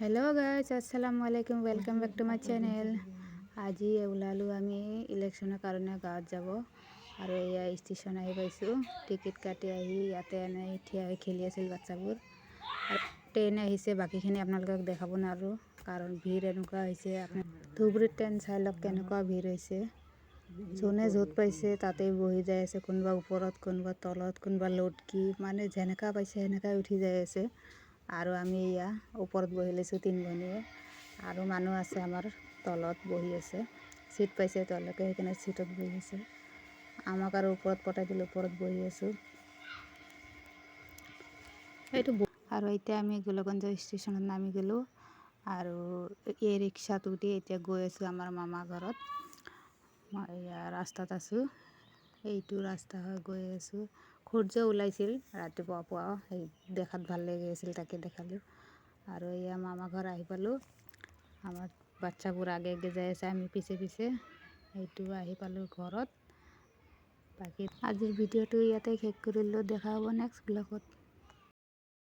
Hello' guys আসসালামু আলাইকুম welcome back to my channel আজি ওলালোঁ আমি ইলেকশ্যনৰ কাৰণে গাঁৱত যাব আৰু এয়া ষ্টেচন আহি পাইছোঁ টিকেট কাটি আহি ইয়াতে এনেই থিয় হৈ খেলি আছিল বাচ্চাবোৰ আৰু ট্ৰেইন আহিছে বাকীখিনি আপোনালোকক দেখাব নোৱাৰোঁ কাৰণ ভিৰ এনেকুৱা হৈছে আপোনাৰ ধুবুৰীত ট্ৰেইন চাই লওক কেনেকুৱা ভিৰ হৈছে যোনে য'ত পাইছে তাতেই বহি যাই আছে কোনোবা ওপৰত কোনোবা তলত কোনোবা লটকি মানে যেনেকুৱা পাইছে সেনেকুৱাই উঠি যাই আছে আৰু আমি এয়া ওপৰত বহি লৈছোঁ তিনি ভনীয়ে আৰু মানুহ আছে আমাৰ তলত বহি আছে। চিট পাইছে তেওঁলোকে সেইকাৰণে চিটত বহি আছে। আমাক আৰু ওপৰত পঠাই দিলে ওপৰত বহি আছোঁ। এইটো আৰু এতিয়া আমি গোলগঞ্জ ষ্টেচনত নামি গ'লোঁ। আৰু এই ৰিক্সাত উঠি এতিয়া গৈ আছোঁ আমাৰ মামা ঘৰত। মই এয়া ৰাস্তাত আছোঁ। এইটো ৰাস্তা হৈ গৈ আছোঁ। সূৰ্য ওলাইছিল, ৰাতিপুৱা পুৱা, সেই দেখাত ভালো লাগি আছিল তাকে দেখালোঁ। আৰু এয়া মামা ঘৰ আহি পালোঁ। আমাৰ বাচ্ছাবোৰ আগে আগে যাই আছে, আমি পিছে পিছে সেইটো আহি পালোঁ ঘৰত। বাকী আজিৰ ভিডিঅ'টো ইয়াতে শেষ কৰিলোঁ। দেখা হ'ব নেক্সট ব্লগত